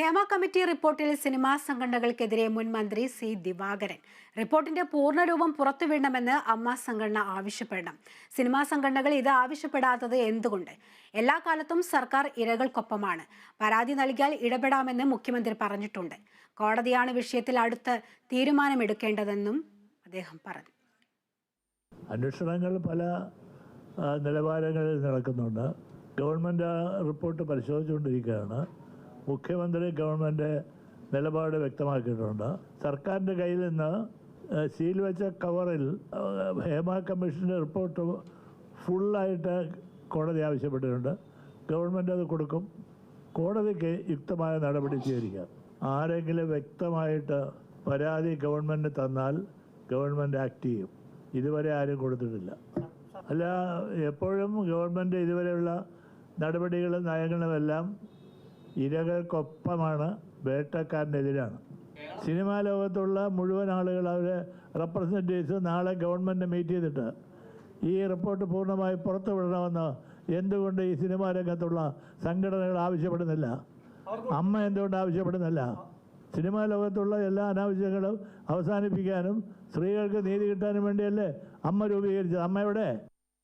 Hema committee റിപ്പോർട്ടിൽ cinema സംഘടനകൾക്കെതിരെ മുൻ മന്ത്രി സി ദിവാകരൻ. റിപ്പോർട്ടിന്റെ പൂർണരൂപം പുറത്തുവിടണമെന്ന് അമ്മ സംഘടന ആവശ്യപ്പെടണം. സിനിമാ സംഘടനകൾ ഇത് ആവശ്യപ്പെടാത്തത് എന്തുകൊണ്ട്? എല്ലാ കാലത്തും സർക്കാർ ഇരകൾക്കൊപ്പമാണ്. പരാതി നൽകിയാൽ ഇടപെടാമെന്ന് മുഖ്യമന്ത്രി പറഞ്ഞിട്ടുണ്ട്. കോടതിയാണ് വിഷയത്തിൽ അടുത്ത് തീരുമാനമെടുക്കേണ്ടതെന്നും അദ്ദേഹം പറഞ്ഞു. അന്വേഷണങ്ങൾ പല നിലവാരങ്ങളിൽ നടക്കുന്നുണ്ട്. ഗവൺമെന്റ് റിപ്പോർട്ട് പരിശോധിച്ചുകൊണ്ടിരിക്കുകയാണ്. മുഖ്യമന്ത്രി ഗവൺമെന്റ് നിലപാട് വ്യക്തമാക്കിയിട്ടുണ്ട്. സർക്കാരിന്റെ കയ്യിൽ നിന്ന് സീൽ വെച്ച കവറിൽ ഹേമ കമ്മീഷന്റെ റിപ്പോർട്ട് ഫുള്ളായിട്ട് കോടതി ആവശ്യപ്പെട്ടിട്ടുണ്ട്. ഗവൺമെന്റ് അത് കൊടുക്കും. കോടതിക്ക് യുക്തമായ നടപടി സ്വീകരിക്കാം. ആരെങ്കിലും വ്യക്തമായിട്ട് പരാതി ഗവൺമെന്റ് തന്നാൽ ഗവൺമെന്റ് ആക്ട് ചെയ്യും. ഇതുവരെ ആരും കൊടുത്തിട്ടില്ല. അല്ല എപ്പോഴും ഗവൺമെന്റ് ഇതുവരെയുള്ള നടപടികളും നയങ്ങളും എല്ലാം ഇരകൾക്കൊപ്പമാണ് വേട്ടക്കാരനെതിരാണ്. സിനിമാ ലോകത്തുള്ള മുഴുവൻ ആളുകൾ അവരെ റെപ്രസെന്റേറ്റീവ്സ് നാളെ ഗവൺമെന്റ് മീറ്റ് ചെയ്തിട്ട് ഈ റിപ്പോർട്ട് പൂർണമായി പുറത്തു വിടണമെന്ന് എന്തുകൊണ്ട് ഈ സിനിമാ രംഗത്തുള്ള സംഘടനകൾ ആവശ്യപ്പെടുന്നില്ല? അമ്മ എന്തുകൊണ്ട് ആവശ്യപ്പെടുന്നില്ല? സിനിമാ ലോകത്തുള്ള എല്ലാ അനാവശ്യങ്ങളും അവസാനിപ്പിക്കാനും സ്ത്രീകൾക്ക് നീതി കിട്ടാനും വേണ്ടിയല്ലേ അമ്മ രൂപീകരിച്ചത്? അമ്മ എവിടെ?